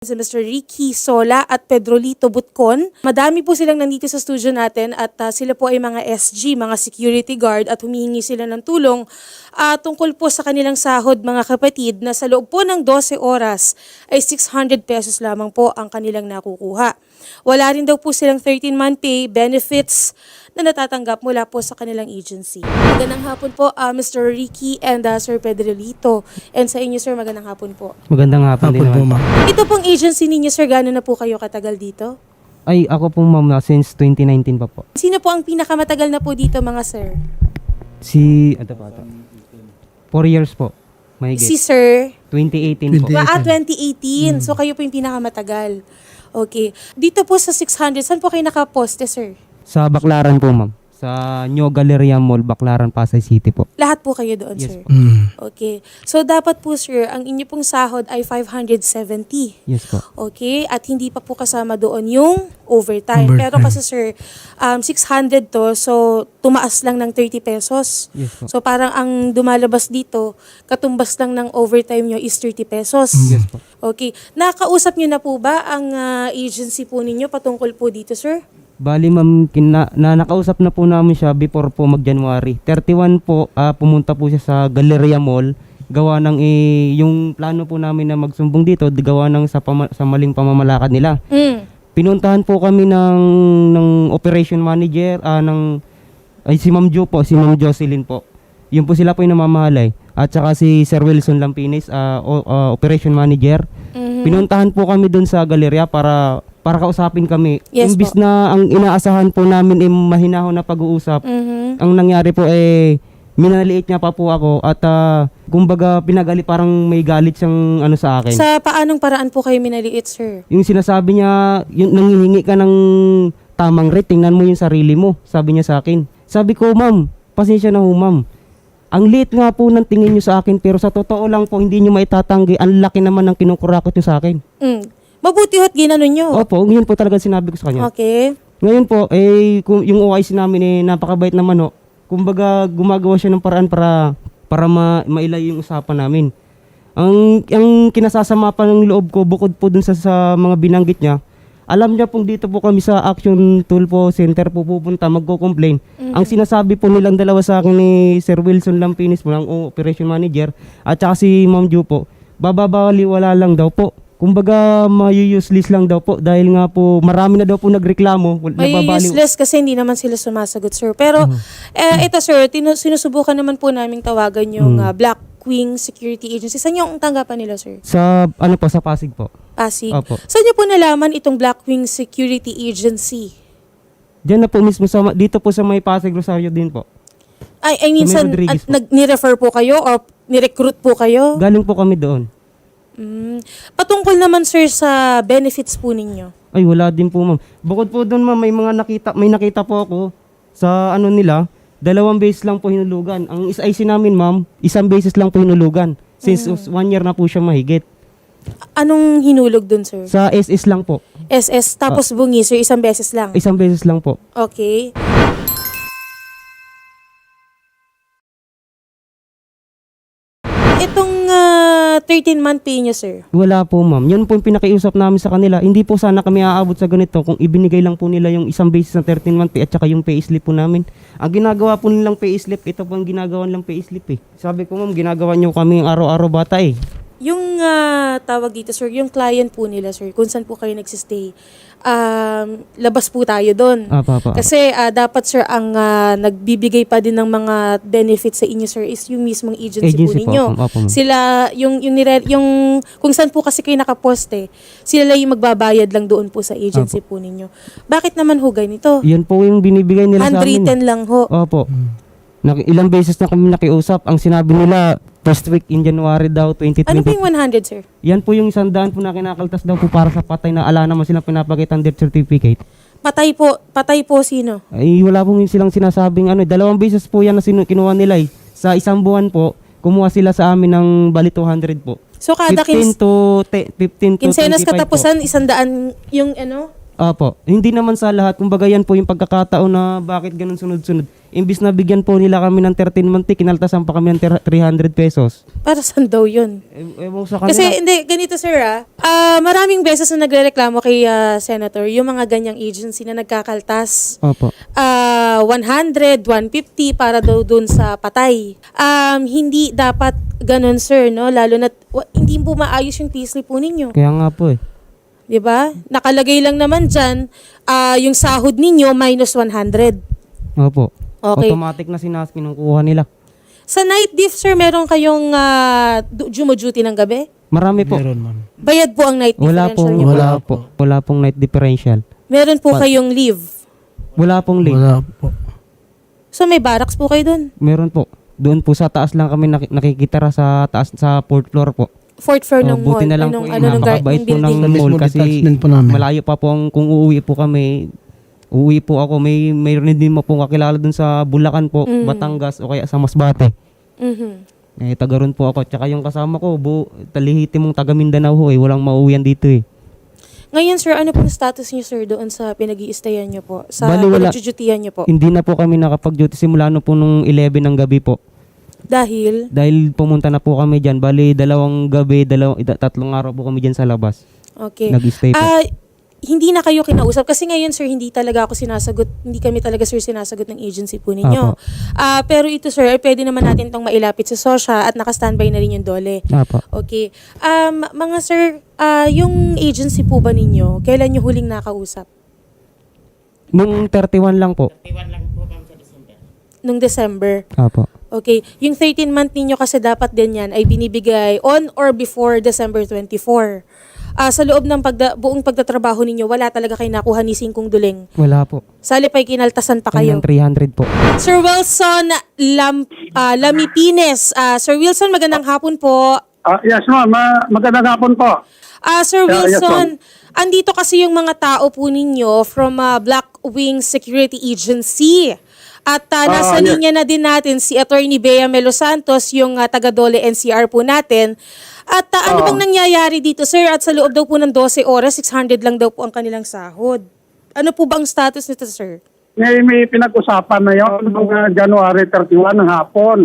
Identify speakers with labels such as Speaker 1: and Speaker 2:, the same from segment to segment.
Speaker 1: si Mr. Ricky Sola at Pedrolito Butcon. Madami po silang nandito sa studio natin at ah, sila po ay mga SG, mga security guard at humihingi sila ng tulong ah, tungkol po sa kanilang sahod mga kapatid na sa loob po ng 12 oras ay 600 pesos lamang po ang kanilang nakukuha. Wala rin daw po silang 13-month pay benefits na natatanggap mula po sa kanilang agency. Magandang hapon po ah, Mr. Ricky and ah, Sir Pedrolito. And sa inyo sir, magandang hapon po.
Speaker 2: Magandang hapon din
Speaker 3: Hapon po,
Speaker 2: naman.
Speaker 3: ma'am.
Speaker 1: Ito pong agency ninyo, sir, gano'n na po kayo katagal dito?
Speaker 2: Ay, ako po ma'am na since 2019 pa po.
Speaker 1: Sino po ang pinakamatagal na po dito, mga sir?
Speaker 2: Si, ano pa ito? 4 years po. Mahigit.
Speaker 1: Si sir?
Speaker 2: 2018 po.
Speaker 3: 20.
Speaker 1: Ah, 2018. So, kayo po yung pinakamatagal. Okay. Dito po sa 600, saan po kayo nakaposte, sir?
Speaker 2: Sa Baklaran po ma'am. Sa New Galleria Mall, Baklaran, Pasay City po.
Speaker 1: Lahat po kayo doon,
Speaker 2: Yes
Speaker 1: sir?
Speaker 2: po.
Speaker 3: Mm.
Speaker 1: Okay. So, dapat po, sir, ang inyo pong sahod ay 570.
Speaker 2: Yes po.
Speaker 1: Okay? At hindi pa po kasama doon yung overtime.
Speaker 3: Overtime.
Speaker 1: Pero kasi, sir, um, 600 to, so tumaas lang ng 30 pesos.
Speaker 2: Yes po.
Speaker 1: So parang ang dumalabas dito, katumbas lang ng overtime nyo is 30 pesos.
Speaker 2: Yes po.
Speaker 1: Okay. Nakausap nyo na po ba ang ah, agency po ninyo patungkol po dito, sir?
Speaker 2: Bali ma'am, kina, na, nakausap na po namin siya before po mag-January. 31 po, ah, pumunta po siya sa Galleria Mall. Gawa ng eh, yung plano po namin na magsumbong dito, gawa ng sa, pama- sa maling pamamalakad nila.
Speaker 1: Mm.
Speaker 2: Pinuntahan po kami ng ng operation manager ah ng ay si Ma'am Jo po, si Ma'am Jocelyn po. Yun po sila po yung namamahalay. At saka si Sir Wilson Lampinis, ah, o- ah, operation manager.
Speaker 1: Mhm.
Speaker 2: Pinuntahan po kami doon sa galerya para para kausapin kami.
Speaker 1: Yes
Speaker 2: Imbis
Speaker 1: po.
Speaker 2: na ang inaasahan po namin ay mahinahon na pag-uusap,
Speaker 1: Mhm.
Speaker 2: ang nangyari po eh minaliit niya pa po ako at ah, kumbaga pinagali parang may galit siyang ano sa akin.
Speaker 1: Sa paanong paraan po kayo minaliit, sir?
Speaker 2: Yung sinasabi niya, yung nangihingi ka ng tamang rate, tingnan mo yung sarili mo. Sabi niya sa akin. Sabi ko, ma'am, pasensya na ho, ma'am. Ang liit nga po ng tingin niyo sa akin, pero sa totoo lang po, hindi niyo maitatanggi. Ang laki naman ng kinukurakot niyo sa akin.
Speaker 1: Mm. Mabuti ho't ginano nyo.
Speaker 2: Opo, yun po talaga sinabi ko sa kanya.
Speaker 1: Okay.
Speaker 2: Ngayon po, eh, kung yung OIC namin eh, napakabait naman ho. Kumbaga, gumagawa siya ng paraan para, para ma, mailay yung usapan namin. Ang, ang kinasasama pa ng loob ko, bukod po dun sa, sa mga binanggit niya, alam niya pong dito po kami sa Action Tulpo Center po pupunta, magko-complain. Ang sinasabi po nilang dalawa sa akin ni Sir Wilson Lampinis po, ang operation manager, at saka si Ma'am Ju po, bababaliwala lang daw po. Kumbaga, mayu-useless lang daw po dahil nga po marami na daw po nagreklamo.
Speaker 1: May
Speaker 2: nababaliw-
Speaker 1: useless kasi hindi naman sila sumasagot, sir. Pero, eh, ito, sir, tinu- sinusubukan naman po naming tawagan yung
Speaker 2: Hmm.
Speaker 1: ah, Black Wing Security Agency. Saan yung tanggapan nila, sir?
Speaker 2: Sa ano po, sa Pasig po.
Speaker 1: Pasig.
Speaker 2: Opo.
Speaker 1: Saan niyo po nalaman itong Blackwing Security Agency?
Speaker 2: Diyan na po mismo sa, dito po sa may Pasig Rosario din po.
Speaker 1: Ay, saan,
Speaker 2: may Rodriguez
Speaker 1: at,
Speaker 2: po.
Speaker 1: nag, ni-refer po kayo or ni-recruit po kayo?
Speaker 2: Galing po kami doon.
Speaker 1: Mm. Patungkol naman, sir, sa benefits po ninyo.
Speaker 2: Ay, wala din po ma'am. Bukod po doon ma'am, may mga nakita, may nakita po ako sa ano nila, dalawang beses lang po hinulugan. Ang is IC namin ma'am, isang beses lang po hinulugan. Since one year na po siya mahigit.
Speaker 1: Anong hinulog dun, sir?
Speaker 2: Sa SS lang po.
Speaker 1: SS, tapos bungi, sir, isang beses lang.
Speaker 2: Isang beses lang po.
Speaker 1: Okay. 13-month pay niyo, sir.
Speaker 2: Wala po ma'am. Yan po yung pinakiusap namin sa kanila. Hindi po sana kami aabot sa ganito kung ibinigay lang po nila yung isang basis ng 13 month pay at saka yung pay slip po namin. Ang ginagawa po nilang pay slip, ito po ang ginagawa nilang pay slip eh. Sabi ko ma'am, ginagawa niyo kami araw-araw bata eh.
Speaker 1: Yung ah, tawag dito, sir, yung client po nila, sir, kung saan po kayo nagsistay, um, labas po tayo doon.
Speaker 2: Apa, apa.
Speaker 1: Kasi ah, dapat, sir, ang ah, nagbibigay pa din ng mga benefits sa inyo, sir, is yung mismong agency, po
Speaker 2: Agency po,
Speaker 1: ninyo.
Speaker 2: opo, ma'am.
Speaker 1: Sila, yung, yung, nire, yung, kung saan po kasi kayo nakaposte, sila lang yung magbabayad lang doon po sa agency po ninyo. Bakit naman ho ganito?
Speaker 2: Yan po yung binibigay nila sa amin. eh.
Speaker 1: Handwritten lang ho.
Speaker 2: Opo. Nak- ilang beses na kami nakiusap. Ang sinabi nila, first week in January daw, 2020.
Speaker 1: Ano po yung 100, sir?
Speaker 2: Yan po yung sandaan po na kinakaltas daw po para sa patay na ala naman silang pinapakita ng death certificate.
Speaker 1: Patay po, patay po sino?
Speaker 2: Ay, wala pong silang sinasabing ano. eh. Dalawang beses po yan na sinu- kinuha nila eh. Sa isang buwan po, kumuha sila sa amin ng bali 200 po.
Speaker 1: So kada
Speaker 2: 15
Speaker 1: kins-
Speaker 2: to, te- 15 to
Speaker 1: kinsenas
Speaker 2: 25 po.
Speaker 1: katapusan, isang daan yung ano?
Speaker 2: Opo. Hindi naman sa lahat. Kumbaga yan po yung pagkakataon na bakit ganun sunod-sunod. Imbis na bigyan po nila kami ng 13 month, kinaltasan pa kami ng ter- 300 pesos.
Speaker 1: Para saan daw yun?
Speaker 2: E- ewan sa kanila.
Speaker 1: Kasi hindi, ganito sir ah. Ah, maraming beses na nagrereklamo kay ah, Senator yung mga ganyang agency na nagkakaltas.
Speaker 2: Opo.
Speaker 1: Ah, 100, 150 para daw dun sa patay. Um, hindi dapat ganun sir, no? Lalo na wa- hindi po maayos yung payslip po ninyo.
Speaker 2: Kaya nga po eh.
Speaker 1: 'Di ba? Nakalagay lang naman diyan yung sahod ninyo minus 100.
Speaker 2: Opo.
Speaker 1: Okay.
Speaker 2: Automatic na sinas kinukuha nila.
Speaker 1: Sa night diff sir, meron kayong uh, duty ng gabi?
Speaker 2: Marami po.
Speaker 3: Meron, ma'am.
Speaker 1: Bayad po ang night
Speaker 2: Wala
Speaker 1: differential
Speaker 2: pong,
Speaker 1: niyo.
Speaker 2: wala,
Speaker 3: Wala
Speaker 2: po. Wala pong night differential.
Speaker 1: Meron po kayong leave.
Speaker 2: Wala pong link.
Speaker 3: Wala po.
Speaker 1: So may barracks po kayo doon.
Speaker 2: Meron po. Doon po sa taas lang kami nak- nakikitara sa taas sa fourth floor po.
Speaker 1: Fourth floor ng
Speaker 2: Oh, buti
Speaker 1: mall.
Speaker 2: na lang
Speaker 1: Anong,
Speaker 2: po
Speaker 1: ano, gar-
Speaker 2: napakabait
Speaker 1: ng
Speaker 2: po ng
Speaker 1: building.
Speaker 3: Mismo
Speaker 2: mall kasi
Speaker 3: po namin.
Speaker 2: malayo pa po ang, kung uuwi po kami, uuwi po ako, may mayroon din mo pong kakilala dun sa Bulacan po,
Speaker 1: Mm.
Speaker 2: Batangas o kaya sa Masbate.
Speaker 1: Mhm.
Speaker 2: Eh, taga ron po ako. Tsaka yung kasama ko, bu, talihiti mong taga Mindanao ho eh. Walang mauwian dito eh.
Speaker 1: Ngayon sir, ano po status niyo sir doon sa pinag iistayan niyo po? Sa
Speaker 2: Bali, wala.
Speaker 1: pinagjujutean niyo po?
Speaker 2: Hindi na po kami nakapag-duty simula no po nung 11 ng gabi po.
Speaker 1: Dahil,
Speaker 2: Dahil pumunta na po kami dyan. Bali, dalawang gabi, dalawang, tatlong araw po kami dyan sa labas.
Speaker 1: okay.
Speaker 2: Nag-stay po.
Speaker 1: Ah, hindi na kayo kinausap kasi ngayon sir hindi talaga ako sinasagot hindi kami talaga sir sinasagot ng agency po ninyo. Ah, pero ito sir, ay pwede naman natin tong mailapit sa SOSHA at naka-standby na rin yung dole.
Speaker 2: Apo.
Speaker 1: Okay. Um, mga sir, ah, yung agency po ba ninyo, kailan nyo huling nakausap?
Speaker 2: Nung 31 lang po.
Speaker 1: Nung December.
Speaker 2: Apo.
Speaker 1: Okay. Yung 13 month ninyo kasi dapat din yan ay binibigay on or before December 24. Ah, sa loob ng pagda, buong pagtatrabaho ninyo, wala talaga kayo nakuha ni Singkong Duling.
Speaker 2: Wala po.
Speaker 1: Sa halip ay kinaltasan pa kayo.
Speaker 2: Kanyang 300 po.
Speaker 1: Sir Wilson Lam, ah, Lamipines. Ah, Sir Wilson, magandang hapon po.
Speaker 4: Ah, yes, ma'am. Ma- magandang hapon po.
Speaker 1: Ah, Sir
Speaker 4: Yeah, yes,
Speaker 1: Wilson, andito kasi yung mga tao po ninyo from ah, Black Wing Security Agency. At ah, nasa
Speaker 4: yes.
Speaker 1: linya na din natin si Attorney Bea Melo Santos, yung ah, taga-Dole NCR po natin. At ah, ano
Speaker 4: Ah.
Speaker 1: bang nangyayari dito, sir? At sa loob daw po ng 12 oras, 600 lang daw po ang kanilang sahod. Ano po ba ang status nito, sir?
Speaker 4: May, may pinag-usapan na yun noong ah, January 31 ng hapon.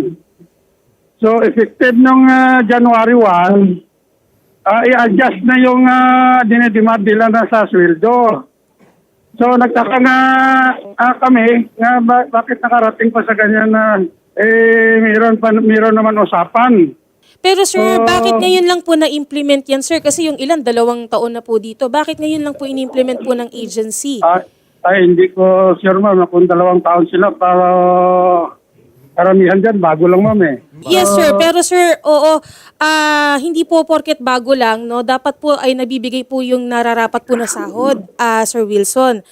Speaker 4: So, effective nung ah, January 1, ah, i-adjust na yung uh, dinidemand nila na sa sweldo. So, nagtaka nga ah, kami nga ba- bakit nakarating pa sa ganyan na eh, mayroon, pa, mayroon naman usapan.
Speaker 1: Pero sir, bakit ngayon lang po na-implement yan, sir? Kasi yung ilan, dalawang taon na po dito. Bakit ngayon lang po in-implement po ng agency?
Speaker 4: Ah, ay, hindi ko sure ma'am kung dalawang taon sila para karamihan dyan, bago lang ma'am eh.
Speaker 1: Yes, sir. Pero sir, oo, ah, hindi po porket bago lang, no? Dapat po ay nabibigay po yung nararapat po na sahod, ah, Sir Wilson.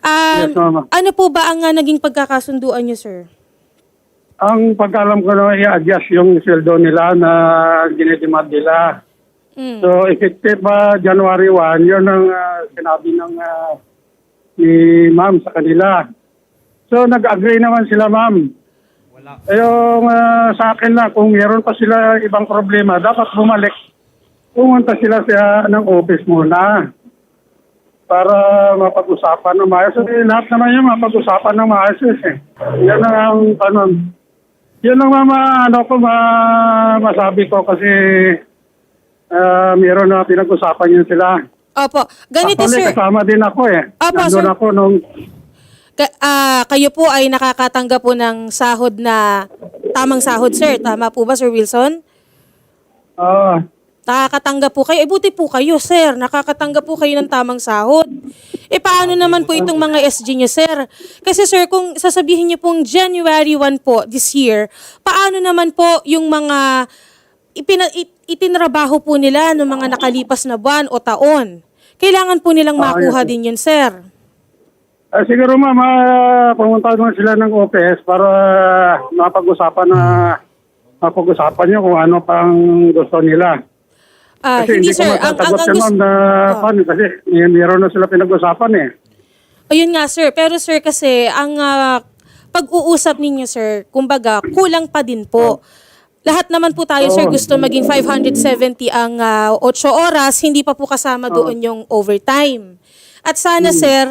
Speaker 1: Um,
Speaker 4: Yes, ma'am.
Speaker 1: ano po ba ang ah, naging pagkakasunduan niyo, sir?
Speaker 4: Ang pagkalam ko na i-adjust yung sweldo nila na dinidemand nila.
Speaker 1: Mm.
Speaker 4: So, effective pa January 1, yun ang ah, sinabi ng ah, ni ma'am sa kanila. So, nag-agree naman sila ma'am. Wala. Yung ah, sa akin lang, kung meron pa sila ibang problema, dapat bumalik. Pumunta sila sa ng office muna para mapag-usapan ng maayos. Eh, lahat naman yung mapag-usapan ng maayos eh. Yan ang ano, yun ang mama, ano ko, ma, masabi ko kasi ah, meron na pinag-usapan yun sila.
Speaker 1: Opo. Ganito,
Speaker 4: Actually,
Speaker 1: sir.
Speaker 4: kasama din ako eh.
Speaker 1: Opo,
Speaker 4: Nandun
Speaker 1: sir.
Speaker 4: ako nung,
Speaker 1: Ka- ah, kayo po ay nakakatanggap po ng sahod na tamang sahod, sir. Tama po ba, Sir Wilson?
Speaker 4: ah,
Speaker 1: Nakakatanggap po kayo. Eh, buti po kayo, sir. Nakakatanggap po kayo ng tamang sahod. Eh, paano naman po itong mga SG nyo, sir? Kasi, sir, kung sasabihin nyo pong January 1 po this year, paano naman po yung mga ipina, it, itinrabaho po nila ng mga nakalipas na buwan o taon? Kailangan po nilang
Speaker 4: Ah,
Speaker 1: makuha din yun, sir.
Speaker 4: Ah, siguro ma'am, ah, pumunta naman sila ng office para mapag-usapan na mapag-usapan nyo kung ano pang gusto nila.
Speaker 1: Ah,
Speaker 4: Kasi
Speaker 1: hindi,
Speaker 4: hindi,
Speaker 1: sir.
Speaker 4: ko
Speaker 1: Ang, ang,
Speaker 4: matatagot
Speaker 1: ang
Speaker 4: yan
Speaker 1: gusto-
Speaker 4: ma'am na
Speaker 1: Oh.
Speaker 4: pan, kasi may- meron na sila pinag-usapan eh.
Speaker 1: Ayun nga sir, pero sir kasi ang ah, pag-uusap ninyo sir, kumbaga kulang pa din po. Lahat naman po tayo sir
Speaker 4: Oo.
Speaker 1: gusto maging 570 ang ah, 8 oras, hindi pa po kasama doon yung overtime. At sana,
Speaker 4: Hmm.
Speaker 1: sir,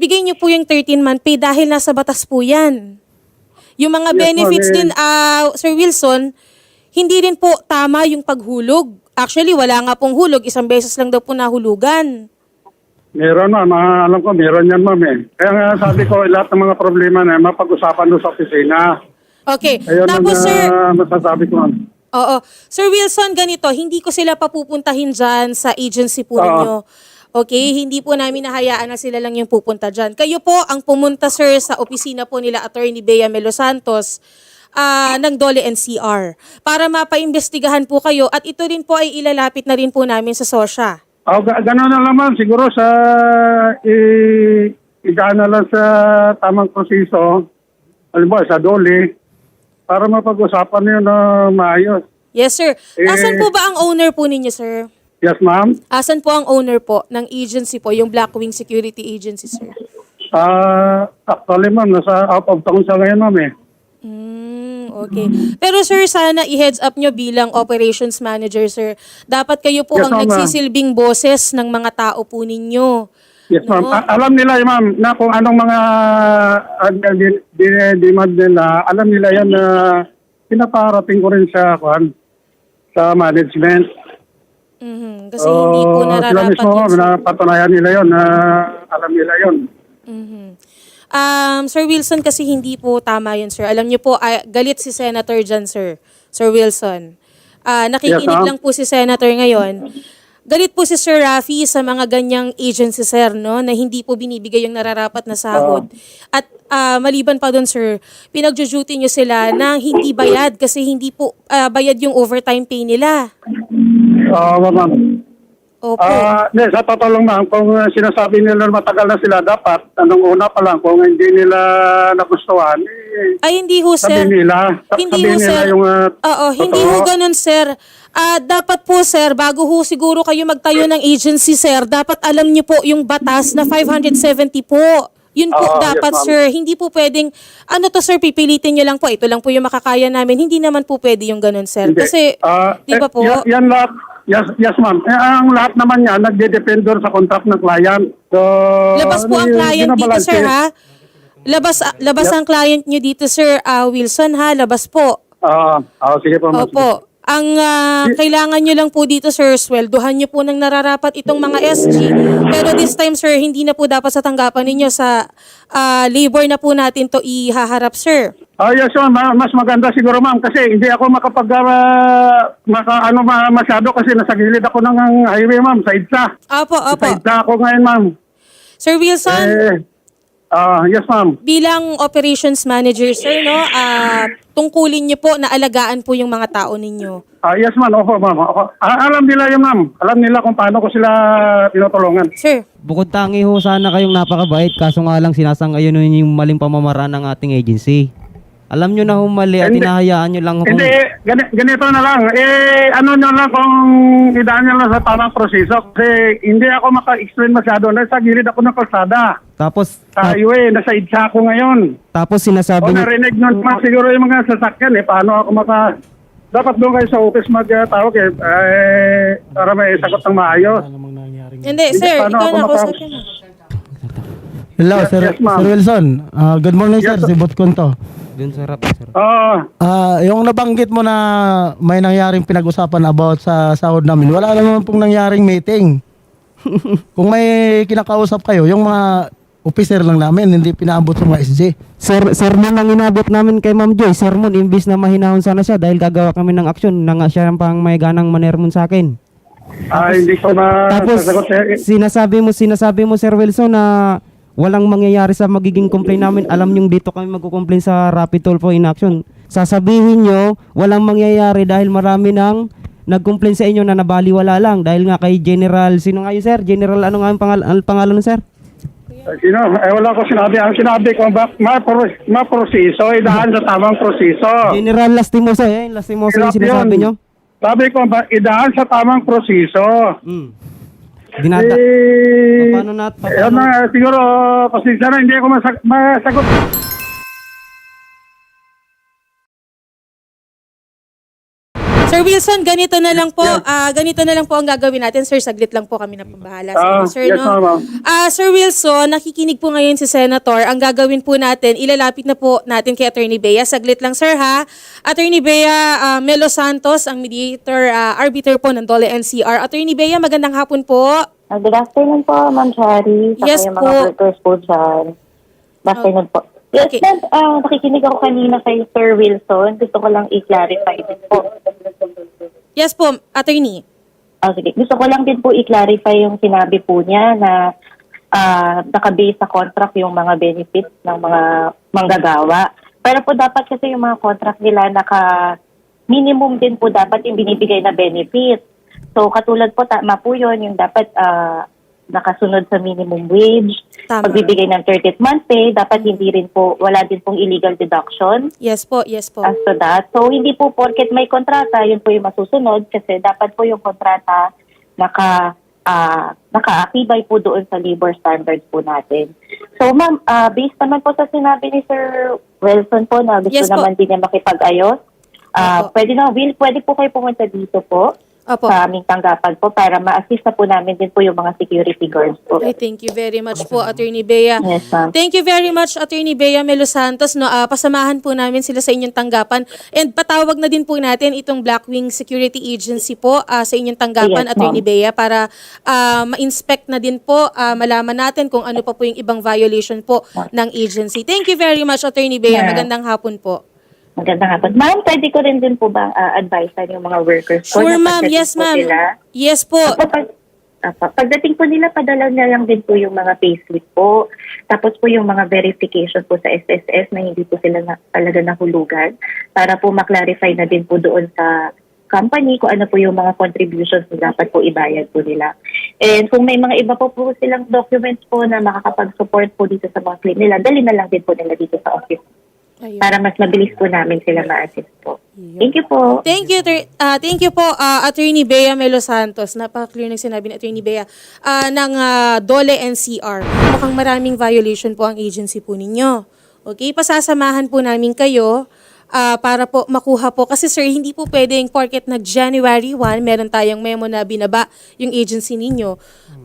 Speaker 1: bigay niyo po yung 13-month pay dahil nasa batas po yan. Yung mga
Speaker 4: Yes,
Speaker 1: benefits
Speaker 4: eh.
Speaker 1: din, ah, Sir Wilson, hindi rin po tama yung paghulog. Actually, wala nga pong hulog. Isang beses lang daw po nahulugan.
Speaker 4: Meron ma'am, Ah, alam ko meron yan ma'am eh. Kaya nga sabi ko lahat ng mga problema na mapag-usapan doon sa opisina.
Speaker 1: Okay.
Speaker 4: Ayun
Speaker 1: Tapos,
Speaker 4: ang
Speaker 1: sir,
Speaker 4: ah, masasabi ko ma'am.
Speaker 1: Oo. Sir Wilson, ganito, hindi ko sila papupuntahin dyan sa agency po
Speaker 4: Oo.
Speaker 1: ninyo. Okay? Hindi po namin nahayaan na sila lang yung pupunta dyan. Kayo po ang pumunta, sir, sa opisina po nila Attorney Bea Melo Santos ah, ng Dole NCR para mapaimbestigahan po kayo at ito rin po ay ilalapit na rin po namin sa SOSHA.
Speaker 4: Oh, ga- gano'n na ma'am. Siguro sa i igaan na lang sa tamang proseso. Halimbawa sa doli para mapag-usapan yun na maayos.
Speaker 1: Yes, sir.
Speaker 4: Eh.
Speaker 1: Asan po ba ang owner po ninyo, sir?
Speaker 4: Yes ma'am.
Speaker 1: Asan po ang owner po ng agency po, yung Blackwing Security Agency, sir?
Speaker 4: Ah, actually ma'am, nasa out of town siya ngayon ma'am eh.
Speaker 1: Mm, okay. Pero sir, sana i-heads up nyo bilang operations manager, sir. Dapat kayo po
Speaker 4: Yes,
Speaker 1: ang
Speaker 4: ma'am.
Speaker 1: nagsisilbing boses ng mga tao po ninyo.
Speaker 4: Yes ma'am.
Speaker 1: No?
Speaker 4: A- alam nila ma'am na kung anong mga uh, di, di, demand nila, alam nila yan na pinaparating ko rin sa kwan sa management.
Speaker 1: Mhm. Kasi hindi po
Speaker 4: Oo, sila
Speaker 1: nararapat
Speaker 4: mismo,
Speaker 1: yun, sir.
Speaker 4: napatunayan nila yon na alam nila yon.
Speaker 1: Mhm. Um, Sir Wilson, kasi hindi po tama yun, sir. Alam niyo po, ah, galit si Senator dyan, sir. Sir Wilson. Ah, nakikinig
Speaker 4: Yes, ma'am.
Speaker 1: lang po si Senator ngayon. Galit po si Sir Rafi sa mga ganyang agency, sir, no? Na hindi po binibigay yung nararapat na sahod. At ah, maliban pa doon, sir, pinagjujuti niyo sila na hindi bayad kasi hindi po ah, bayad yung overtime pay nila.
Speaker 4: Oo, ma'am.
Speaker 1: Opo.
Speaker 4: Ah, hindi, sa totoo lang ma'am, kung uh, sinasabi nila na matagal na sila, dapat, anong una pa lang, kung hindi nila nagustuhan, eh,
Speaker 1: Ay, hindi ho, sir.
Speaker 4: sabihin nila. Sa-
Speaker 1: Hindi
Speaker 4: sabihin
Speaker 1: ho,
Speaker 4: nila
Speaker 1: sir.
Speaker 4: yung, ah,
Speaker 1: Oo, hindi ho
Speaker 4: totoo.
Speaker 1: ganun, sir. Ah, dapat po, sir, bago ho siguro kayo magtayo ng agency, sir, dapat alam niyo po yung batas na 570 po. Yun po
Speaker 4: Oo,
Speaker 1: dapat,
Speaker 4: yes, ma'am.
Speaker 1: sir. Hindi po pwedeng, ano to, sir, pipilitin niyo lang po. Ito lang po yung makakaya namin. Hindi naman po pwede yung ganun, sir.
Speaker 4: Hindi.
Speaker 1: Kasi,
Speaker 4: Ah,
Speaker 1: di ba
Speaker 4: eh,
Speaker 1: po?
Speaker 4: Yan, yan lahat. Yes, yes ma'am. Eh, ang lahat naman yan, nagde-depend doon sa contract ng client. So,
Speaker 1: Labas po ang client dito, sir, ha? Labas, labas ang client niyo dito, sir ah, Wilson, ha? Labas po.
Speaker 4: Ah, ah, sige po. ma'am.
Speaker 1: Opo. Ang ah, kailangan nyo lang po dito, sir, sweldohan nyo po ng nararapat itong mga SG. Pero this time, sir, hindi na po dapat sa tanggapan ninyo sa ah, labor na po natin to ihaharap, sir.
Speaker 4: Ah, yes, ma'am. Ma- Mas maganda siguro, ma'am, kasi hindi ako makapag ah, maka, ano, ma- masyado kasi nasa gilid ako ng highway, ma'am, sa IDSA.
Speaker 1: Opo, opo.
Speaker 4: Sa IDSA ako ngayon, ma'am.
Speaker 1: Sir Wilson,
Speaker 4: Eh, ah, yes, ma'am.
Speaker 1: bilang operations manager, sir, no, ah, tungkulin nyo po na alagaan po yung mga tao ninyo.
Speaker 4: Ah, yes, ma'am. Opo, ma'am. Opo. Ah, alam nila yun, ma'am. Alam nila kung paano ko sila tinutulungan.
Speaker 1: Sir,
Speaker 2: Bukod tangi ho sana kayong napakabait kaso nga lang sinasang-ayon nyo yung maling pamamaraan ng ating agency. Alam nyo na ho mali at
Speaker 4: Hindi.
Speaker 2: hinahayaan nyo lang kung...
Speaker 4: Hindi, gani, ganito na lang. Eh, ano nyo lang kung idaan nyo lang sa tamang proseso. Kasi hindi ako maka-explain masyado. Nasa gilid ako ng kalsada.
Speaker 2: Tapos,
Speaker 4: Sa highway, nasa idsa ako ngayon.
Speaker 2: tapos
Speaker 4: O
Speaker 2: sinasabi nyo...
Speaker 4: narinig nyo naman siguro yung mga sasakyan eh. Paano ako maka... Dapat doon kayo sa office magtawag eh, eh, para may sagot ng maayos.
Speaker 1: hindi, sir,
Speaker 4: paano
Speaker 1: ikaw
Speaker 4: ako
Speaker 1: na,
Speaker 4: maka-
Speaker 1: kausapin mo.
Speaker 3: Hello,
Speaker 4: Yes,
Speaker 3: Sir,
Speaker 4: yes, ma'am.
Speaker 3: Sir Wilson. Ah, good morning,
Speaker 4: Yes,
Speaker 3: sir. Si Botcon to.
Speaker 2: Dun sa rap, sir.
Speaker 4: Oo.
Speaker 3: Ah, yung nabanggit mo na may nangyaring pinag-usapan about sa sahod namin, wala naman pong nangyaring meeting. Kung may kinakausap kayo, yung mga officer lang namin, hindi pinaabot sa mga SG.
Speaker 2: Sir, sermon ang inabot namin kay Ma'am Joy. Sermon, imbis na mahinahon sana siya dahil gagawa kami ng aksyon na nga siya ang pang may ganang manermon sa akin.
Speaker 4: Ah, hindi ko na
Speaker 2: Tapos,
Speaker 4: sasagot.
Speaker 2: Sinasabi mo, sinasabi mo, Sir Wilson, na walang mangyayari sa magiging complaint namin. Alam nyo dito kami magkukomplain sa Rapid Toll for Inaction. Sasabihin nyo, walang mangyayari dahil marami nang nag-complain sa inyo na nabaliwala lang. Dahil nga kay General, sino nga yun, Sir? General, ano nga ang pangal- ang pangalan, nun, Sir?
Speaker 4: Sino? Eh, wala ko sinabi. Ang sinabi ko, ba, ma-pro- ma-proseso, idaan sa tamang proseso.
Speaker 2: General Lastimosa, eh. Lastimosa yung
Speaker 4: Hirap
Speaker 2: sinasabi
Speaker 4: yun.
Speaker 2: nyo.
Speaker 4: Sabi ko, ba, idaan sa tamang proseso.
Speaker 2: Mm. Dinata.
Speaker 4: Eh,
Speaker 2: Paano na- paano-
Speaker 4: Yan na, siguro, pasensya na, hindi ako masag- masagot.
Speaker 1: Sir Wilson, ganito na lang po, ah, ganito na lang po ang gagawin natin. Sir, saglit lang po kami na pambahala sa inyo,
Speaker 4: Ah,
Speaker 1: sir,
Speaker 4: yes,
Speaker 1: no?
Speaker 4: ma'am.
Speaker 1: Ah, Sir Wilson, nakikinig po ngayon si Senator. Ang gagawin po natin, ilalapit na po natin kay Attorney Bea. Saglit lang, sir, ha? Attorney Bea ah, Melo Santos, ang mediator, ah, arbiter po ng Dole NCR. Attorney Bea, magandang hapon po.
Speaker 5: Good afternoon po, Ma'am Shari. Saka
Speaker 1: Yes po.
Speaker 5: mga workers po dyan. Good afternoon po. Yes,
Speaker 1: Okay.
Speaker 5: ma'am. ah, nakikinig ako kanina kay Sir Wilson. Gusto ko lang i-clarify din po.
Speaker 1: Yes po, Attorney.
Speaker 5: Ah, sige. Gusto ko lang din po i-clarify yung sinabi po niya na ah, nakabase sa contract yung mga benefits ng mga manggagawa. Pero po dapat kasi yung mga contract nila naka minimum din po dapat yung binibigay na benefit. So katulad po tama po yun yung dapat ah, nakasunod sa minimum wage.
Speaker 1: Tama.
Speaker 5: Pagbibigay ng 30th month pay, dapat hindi rin po, wala din pong illegal deduction
Speaker 1: Yes po, yes po.
Speaker 5: as to that. So, hindi po porket may kontrata, yun po yung masusunod kasi dapat po yung kontrata naka ah nakaakibay po doon sa labor standards po natin. So, ma'am, ah, based naman po sa sinabi ni Sir Wilson po na gusto
Speaker 1: Yes po.
Speaker 5: naman din niya makipag-ayos,
Speaker 1: Opo.
Speaker 5: pwede na, Will, pwede po kayo pumunta dito po
Speaker 1: Opo.
Speaker 5: sa aming tanggapan po para ma-assist na po namin din po yung mga security guards po.
Speaker 1: Okay, thank you very much po, Attorney Bea.
Speaker 5: Yes, ma'am.
Speaker 1: Thank you very much, Attorney Bea Melo Santos. No, ah, pasamahan po namin sila sa inyong tanggapan. And patawag na din po natin itong Blackwing Security Agency po ah, sa inyong tanggapan,
Speaker 5: Yes,
Speaker 1: Attorney. Bea, para ah, ma-inspect na din po, ah, malaman natin kung ano pa po yung ibang violation po ng agency. Thank you very much, Attorney Bea.
Speaker 5: Yeah.
Speaker 1: Magandang hapon po.
Speaker 5: Magandang hapon. Ma'am, pwede ko rin din po ba uh, advise yung mga workers po?
Speaker 1: Sure, ma'am. Yes, ma'am. Yes po.
Speaker 5: Apo, pag, apo, pagdating po nila, padala na lang din po yung mga payslip po. Tapos po yung mga verification po sa SSS na hindi po sila na, talaga nahulugan para po maklarify na din po doon sa company kung ano po yung mga contributions na dapat po ibayad po nila. And kung may mga iba po po silang documents po na makakapag-support po dito sa mga claim nila, dali na lang din po nila dito sa office
Speaker 1: Ayun.
Speaker 5: para mas mabilis po namin sila ma-assist po. Thank you po.
Speaker 1: Thank you, Attor- ah, thank you po, ah, Attorney Bea Melo Santos. Napaka-clear ng sinabi ni Attorney Bea ah, ng ah, Dole NCR. Mukhang maraming violation po ang agency po ninyo. Okay, pasasamahan po namin kayo ah, para po makuha po. Kasi sir, hindi po pwedeng porket nag January 1, meron tayong memo na binaba yung agency ninyo.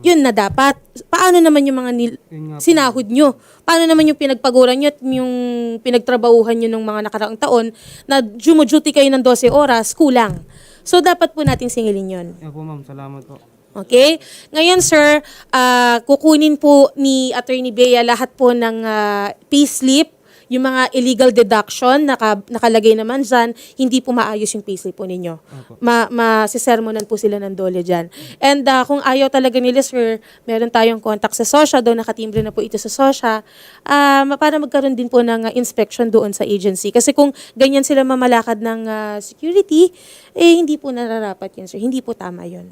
Speaker 1: Yun na dapat. Paano naman yung mga nil- sinahod nyo? Paano naman yung pinagpaguran nyo at yung pinagtrabahuhan nyo ng mga nakaraang taon na jumuduty kayo ng 12 oras, kulang. So, dapat po nating singilin yun.
Speaker 2: Yan po ma'am, salamat po.
Speaker 1: Okay? Ngayon, sir, ah, kukunin po ni Attorney Bea lahat po ng uh, payslip, yung mga illegal deduction, naka, nakalagay naman dyan, hindi po maayos yung payslip po ninyo. Ma, masisermonan po sila ng dole dyan. And ah, kung ayaw talaga nila, sir, meron tayong contact sa SOSHA, doon nakatimbre na po ito sa SOSHA, ah, ma- para magkaroon din po ng ah, inspection doon sa agency. Kasi kung ganyan sila mamalakad ng ah, security, eh hindi po nararapat yun, sir. Hindi po tama yun.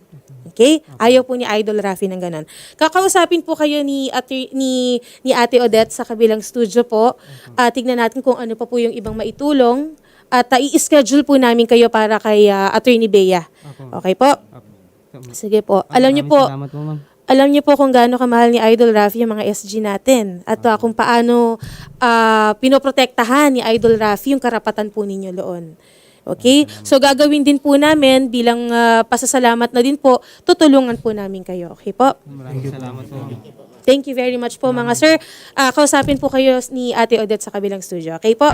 Speaker 1: Okay? Ayaw po ni Idol Rafi ng ganon. Kakausapin po kayo ni, ate, ni, ni Ate Odette sa kabilang studio po. Ah, tignan natin kung ano pa po yung ibang maitulong. At ah, i-schedule po namin kayo para kay ah, Attorney Bea. Okay po? Sige po. Alam niyo po,
Speaker 2: Salamat po ma'am.
Speaker 1: alam niyo po kung gaano kamahal ni Idol Rafi yung mga SG natin. At ah, kung paano ah, pinoprotektahan ni Idol Rafi yung karapatan po ninyo doon. Okay? So gagawin din po namin bilang ah, pasasalamat na din po, tutulungan po namin kayo. Okay po?
Speaker 2: Maraming salamat po ma'am.
Speaker 1: Thank you very much po mga sir. Ah, kausapin po kayo ni Ate Odette sa kabilang studio. Okay po?